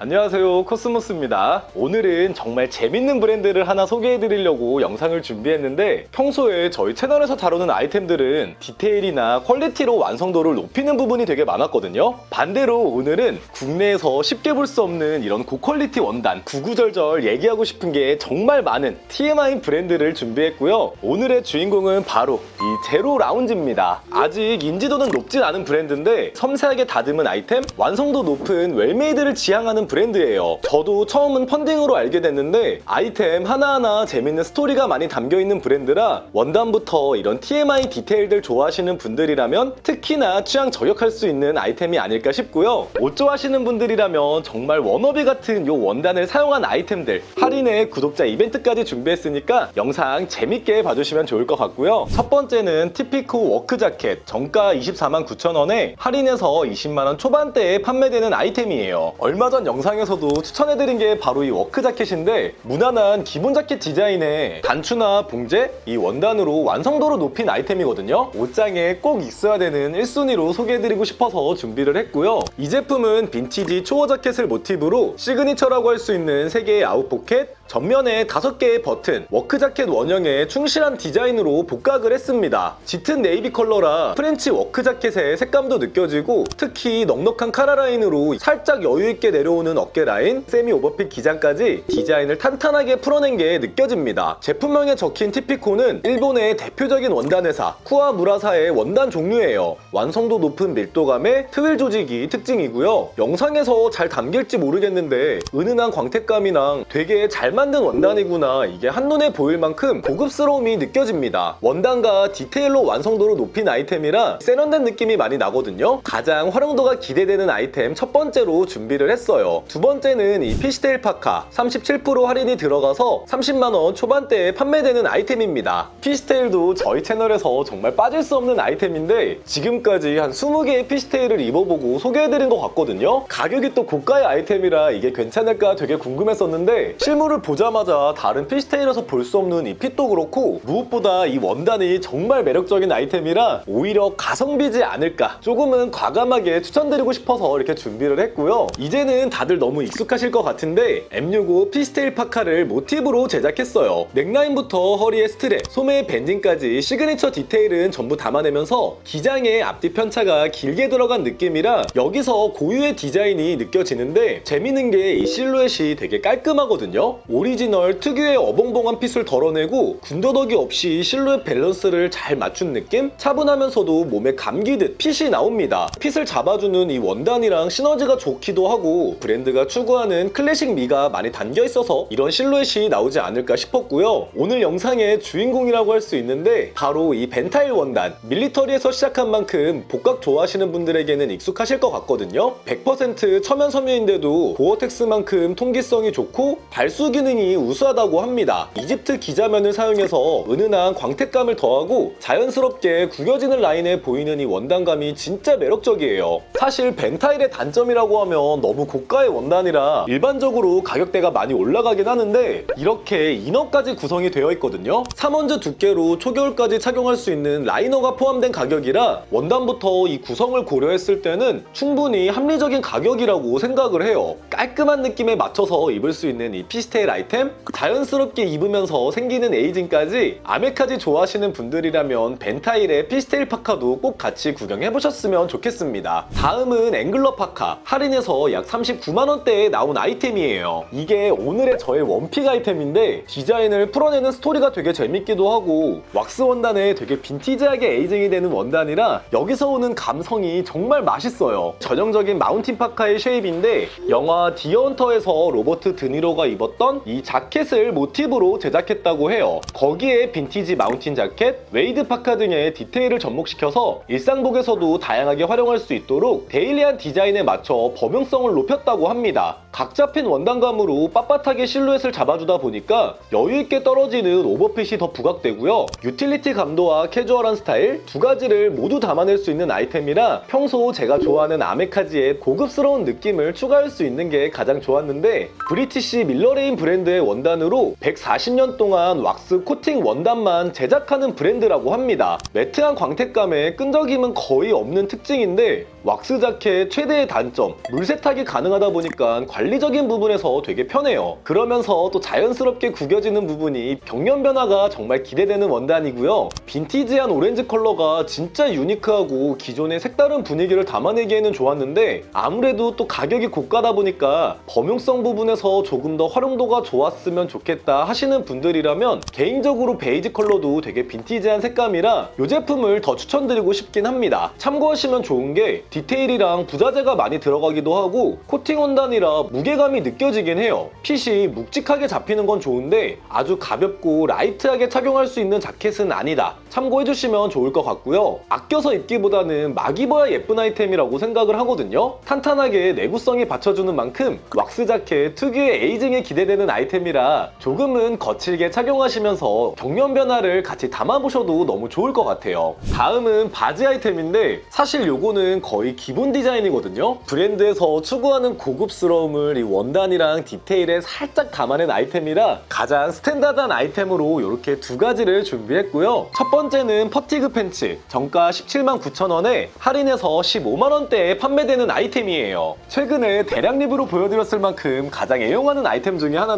안녕하세요. 코스모스입니다. 오늘은 정말 재밌는 브랜드를 하나 소개해 드리려고 영상을 준비했는데 평소에 저희 채널에서 다루는 아이템들은 디테일이나 퀄리티로 완성도를 높이는 부분이 되게 많았거든요. 반대로 오늘은 국내에서 쉽게 볼 수 없는 이런 고퀄리티 원단 구구절절 얘기하고 싶은 게 정말 많은 TMI 브랜드를 준비했고요. 오늘의 주인공은 바로 이 제로 라운지입니다. 아직 인지도는 높진 않은 브랜드인데 섬세하게 다듬은 아이템 완성도 높은 웰메이드를 지향하는 브랜드예요. 저도 처음은 펀딩으로 알게 됐는데 아이템 하나하나 재밌는 스토리가 많이 담겨있는 브랜드라 원단부터 이런 TMI 디테일들 좋아하시는 분들이라면 특히나 취향 저격할 수 있는 아이템이 아닐까 싶고요. 옷 좋아하시는 분들이라면 정말 워너비 같은 요 원단을 사용한 아이템들 할인에 구독자 이벤트까지 준비했으니까 영상 재밌게 봐주시면 좋을 것 같고요. 첫 번째는 티피코 워크 자켓. 정가 24만 9천 원에 할인해서 20만 원 초반대에 판매되는 아이템이에요. 얼마 전 영 상에서도 추천해드린 게 바로 이 워크 자켓인데 무난한 기본 자켓 디자인에 단추나 봉제 이 원단으로 완성도를 높인 아이템이거든요. 옷장에 꼭 있어야 되는 1순위로 소개해드리고 싶어서 준비를 했고요. 이 제품은 빈티지 초어 자켓을 모티브로 시그니처라고 할 수 있는 3개의 아웃 포켓 전면에 5개의 버튼, 워크자켓 원형에 충실한 디자인으로 복각을 했습니다. 짙은 네이비 컬러라 프렌치 워크자켓의 색감도 느껴지고 특히 넉넉한 카라 라인으로 살짝 여유있게 내려오는 어깨 라인, 세미 오버핏 기장까지 디자인을 탄탄하게 풀어낸 게 느껴집니다. 제품명에 적힌 티피코는 일본의 대표적인 원단 회사 쿠아 무라사의 원단 종류예요. 완성도 높은 밀도감의 트윌 조직이 특징이고요. 영상에서 잘 담길지 모르겠는데 은은한 광택감이랑 되게 잘 만든 원단이구나 이게 한눈에 보일 만큼 고급스러움이 느껴집니다. 원단과 디테일로 완성도를 높인 아이템이라 세련된 느낌이 많이 나거든요. 가장 활용도가 기대되는 아이템 첫 번째로 준비를 했어요. 두 번째는 이 피시테일 파카 37% 할인이 들어가서 30만원 초반대에 판매되는 아이템입니다. 피시테일도 저희 채널에서 정말 빠질 수 없는 아이템인데 지금까지 한 20개의 피시테일을 입어보고 소개해드린 것 같거든요. 가격이 또 고가의 아이템이라 이게 괜찮을까 되게 궁금했었는데 실물을 보자마자 다른 피시테일에서 볼 수 없는 이 핏도 그렇고 무엇보다 이 원단이 정말 매력적인 아이템이라 오히려 가성비지 않을까. 조금은 과감하게 추천드리고 싶어서 이렇게 준비를 했고요. 이제는 다들 너무 익숙하실 것 같은데 M65 피시테일 파카를 모티브로 제작했어요. 넥라인부터 허리의 스트랩, 소매의 밴딩까지 시그니처 디테일은 전부 담아내면서 기장의 앞뒤 편차가 길게 들어간 느낌이라 여기서 고유의 디자인이 느껴지는데 재밌는 게 이 실루엣이 되게 깔끔하거든요 오리지널 특유의 어벙벙한 핏을 덜어내고 군더더기 없이 실루엣 밸런스를 잘 맞춘 느낌? 차분하면서도 몸에 감기듯 핏이 나옵니다. 핏을 잡아주는 이 원단이랑 시너지가 좋기도 하고 브랜드가 추구하는 클래식 미가 많이 담겨 있어서 이런 실루엣이 나오지 않을까 싶었고요. 오늘 영상의 주인공이라고 할 수 있는데 바로 이 벤타일 원단 밀리터리에서 시작한 만큼 복각 좋아하시는 분들에게는 익숙하실 것 같거든요. 100% 천연 섬유인데도 고어텍스만큼 통기성이 좋고 발수 기능 이 우수하다고 합니다. 이집트 기자면을 사용해서 은은한 광택감을 더하고 자연스럽게 구겨지는 라인에 보이는 이 원단감이 진짜 매력적이에요. 사실 벤타일의 단점이라고 하면 너무 고가의 원단이라 일반적으로 가격대가 많이 올라가긴 하는데 이렇게 이너까지 구성이 되어 있거든요. 3원즈 두께로 초겨울까지 착용할 수 있는 라이너가 포함된 가격이라 원단부터 이 구성을 고려했을 때는 충분히 합리적인 가격이라고 생각을 해요. 깔끔한 느낌에 맞춰서 입을 수 있는 이 피스테일 아이템 자연스럽게 입으면서 생기는 에이징까지 아메카지 좋아하시는 분들이라면 벤타일의 피스테일 파카도 꼭 같이 구경해보셨으면 좋겠습니다. 다음은 앵글러 파카 할인해서 약 39만원대에 나온 아이템이에요. 이게 오늘의 저의 원픽 아이템인데 디자인을 풀어내는 스토리가 되게 재밌기도 하고 왁스 원단에 되게 빈티지하게 에이징이 되는 원단이라 여기서 오는 감성이 정말 맛있어요. 전형적인 마운틴 파카의 쉐입인데 영화 디어헌터에서 로버트 드니로가 입었던 이 자켓을 모티브로 제작했다고 해요. 거기에 빈티지 마운틴 자켓, 웨이드 파카 등의 디테일을 접목시켜서 일상복에서도 다양하게 활용할 수 있도록 데일리한 디자인에 맞춰 범용성을 높였다고 합니다. 각 잡힌 원단감으로 빳빳하게 실루엣을 잡아주다 보니까 여유있게 떨어지는 오버핏이 더 부각되고요. 유틸리티 감도와 캐주얼한 스타일 두 가지를 모두 담아낼 수 있는 아이템이라 평소 제가 좋아하는 아메카지의 고급스러운 느낌을 추가할 수 있는 게 가장 좋았는데 브리티시 밀러레인 브랜드 브랜드의 원단으로 140년 동안 왁스 코팅 원단만 제작하는 브랜드라고 합니다. 매트한 광택감에 끈적임은 거의 없는 특징인데 왁스 자켓 최대의 단점 물 세탁이 가능하다 보니까 관리적인 부분에서 되게 편해요. 그러면서 또 자연스럽게 구겨지는 부분이 경련 변화가 정말 기대되는 원단이고요. 빈티지한 오렌지 컬러가 진짜 유니크하고 기존의 색다른 분위기를 담아내기에는 좋았는데 아무래도 또 가격이 고가다 보니까 범용성 부분에서 조금 더 활용도 가 좋았으면 좋겠다 하시는 분들이라면 개인적으로 베이지 컬러도 되게 빈티지한 색감이라 이 제품을 더 추천드리고 싶긴 합니다. 참고하시면 좋은 게 디테일이랑 부자재가 많이 들어가기도 하고 코팅 원단이라 무게감이 느껴지긴 해요. 핏이 묵직하게 잡히는 건 좋은데 아주 가볍고 라이트하게 착용할 수 있는 자켓은 아니다. 참고해주시면 좋을 것 같고요. 아껴서 입기보다는 막 입어야 예쁜 아이템이라고 생각을 하거든요. 탄탄하게 내구성이 받쳐주는 만큼 왁스 자켓 특유의 에이징에 기대되는 아이템이라 조금은 거칠게 착용하시면서 경련 변화를 같이 담아보셔도 너무 좋을 것 같아요. 다음은 바지 아이템인데 사실 요거는 거의 기본 디자인이거든요. 브랜드에서 추구하는 고급스러움을 이 원단이랑 디테일에 살짝 담아낸 아이템이라 가장 스탠다드한 아이템으로 이렇게 두 가지를 준비했고요. 첫 번째는 퍼티그 팬츠 정가 17만 9천 원에 할인해서 15만 원대에 판매되는 아이템이에요. 최근에 대량 리뷰로 보여드렸을 만큼 가장 애용하는 아이템 중에 하나인데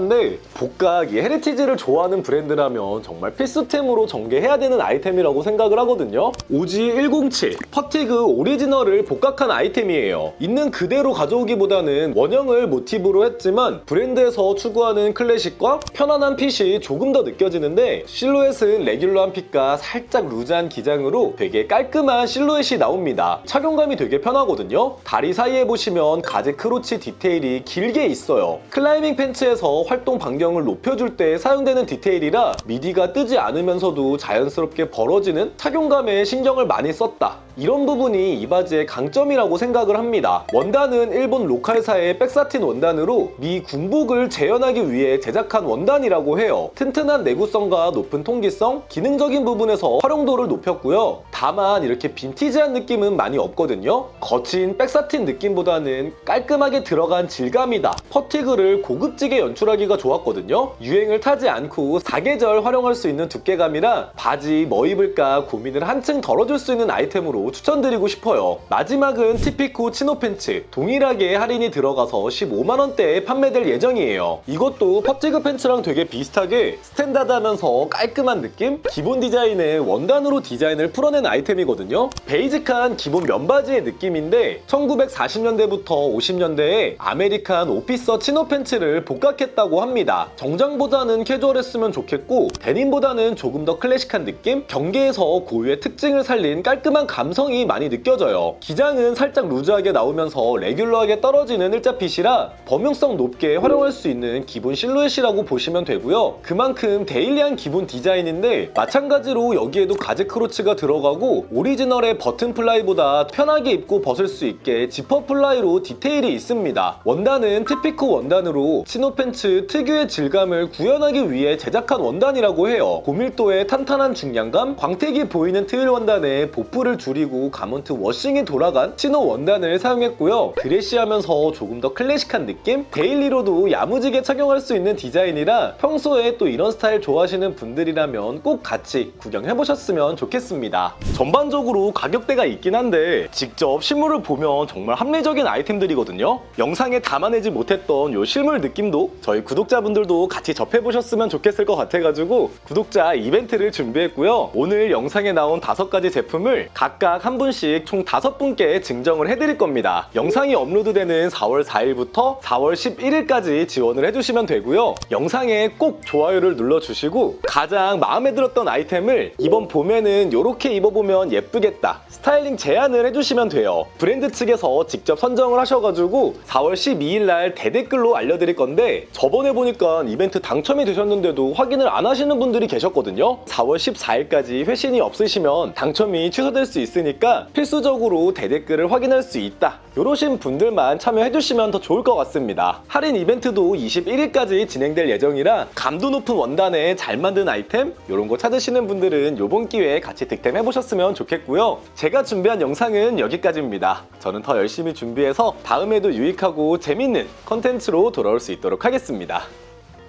복각 이 헤리티지를 좋아하는 브랜드라면 정말 필수템으로 전개해야 되는 아이템이라고 생각을 하거든요. 오지 107 퍼티그 오리지널을 복각한 아이템이에요. 있는 그대로 가져오기보다는 원형을 모티브로 했지만 브랜드에서 추구하는 클래식과 편안한 핏이 조금 더 느껴지는데 실루엣은 레귤러한 핏과 살짝 루즈한 기장으로 되게 깔끔한 실루엣이 나옵니다. 착용감이 되게 편하거든요. 다리 사이에 보시면 가제 크로치 디테일이 길게 있어요. 클라이밍 팬츠에서 활동 반경을 높여줄 때 사용되는 디테일이라 미디가 뜨지 않으면서도 자연스럽게 벌어지는 착용감에 신경을 많이 썼다. 이런 부분이 이 바지의 강점이라고 생각을 합니다. 원단은 일본 로컬사의 백사틴 원단으로 미 군복을 재현하기 위해 제작한 원단이라고 해요. 튼튼한 내구성과 높은 통기성, 기능적인 부분에서 활용도를 높였고요. 다만 이렇게 빈티지한 느낌은 많이 없거든요. 거친 백사틴 느낌보다는 깔끔하게 들어간 질감이다. 퍼티그를 고급지게 연출하기가 좋았거든요. 유행을 타지 않고 사계절 활용할 수 있는 두께감이라 바지 뭐 입을까 고민을 한층 덜어줄 수 있는 아이템으로 추천드리고 싶어요. 마지막은 티피코 치노 팬츠. 동일하게 할인이 들어가서 15만원대에 판매될 예정이에요. 이것도 퍼티그 팬츠랑 되게 비슷하게 스탠다드하면서 깔끔한 느낌? 기본 디자인에 원단으로 디자인을 풀어낸 아이템이거든요. 베이직한 기본 면바지의 느낌인데 1940년대부터 50년대에 아메리칸 오피서 치노 팬츠를 복각했다고 합니다. 정장보다는 캐주얼했으면 좋겠고 데님보다는 조금 더 클래식한 느낌? 경계에서 고유의 특징을 살린 깔끔한 감성이 많이 느껴져요. 기장은 살짝 루즈하게 나오면서 레귤러하게 떨어지는 일자핏이라 범용성 높게 활용할 수 있는 기본 실루엣이라고 보시면 되고요. 그만큼 데일리한 기본 디자인인데 마찬가지로 여기에도 가제 크로치가 들어가고 오리지널의 버튼 플라이보다 편하게 입고 벗을 수 있게 지퍼 플라이로 디테일이 있습니다. 원단은 티피코 원단으로 치노 팬츠 특유의 질감을 구현하기 위해 제작한 원단이라고 해요. 고밀도의 탄탄한 중량감, 광택이 보이는 트윌 원단에 보풀을 줄이고 가먼트 워싱이 돌아간 치노 원단을 사용했고요. 드레시하면서 조금 더 클래식한 느낌? 데일리로도 야무지게 착용할 수 있는 디자인이라 평소에 또 이런 스타일 좋아하시는 분들이라면 꼭 같이 구경해보셨으면 좋겠습니다. 전반적으로 가격대가 있긴 한데 직접 실물을 보면 정말 합리적인 아이템들이거든요. 영상에 담아내지 못했던 요 실물 느낌도 저희 구독자분들도 같이 접해보셨으면 좋겠을 것 같아가지고 구독자 이벤트를 준비했고요. 오늘 영상에 나온 다섯 가지 제품을 각각 한 분씩 총 다섯 분께 증정을 해드릴 겁니다. 영상이 업로드되는 4월 4일부터 4월 11일까지 지원을 해주시면 되고요. 영상에 꼭 좋아요를 눌러주시고 가장 마음에 들었던 아이템을 이번 봄에는 이렇게 입어보 면 예쁘겠다 스타일링 제안을 해주시면 돼요. 브랜드 측에서 직접 선정을 하셔가지고 4월 12일 날 대댓글로 알려드릴 건데 저번에 보니까 이벤트 당첨이 되셨는데도 확인을 안 하시는 분들이 계셨거든요. 4월 14일까지 회신이 없으시면 당첨이 취소될 수 있으니까 필수적으로 대댓글을 확인할 수 있다. 이러신 분들만 참여해주시면 더 좋을 것 같습니다. 할인 이벤트도 21일까지 진행될 예정이라 감도 높은 원단에 잘 만든 아이템 이런 거 찾으시는 분들은 이번 기회에 같이 득템해 보셨으면 좋겠고요. 제가 준비한 영상은 여기까지입니다. 저는 더 열심히 준비해서 다음에도 유익하고 재밌는 컨텐츠로 돌아올 수 있도록 하겠습니다.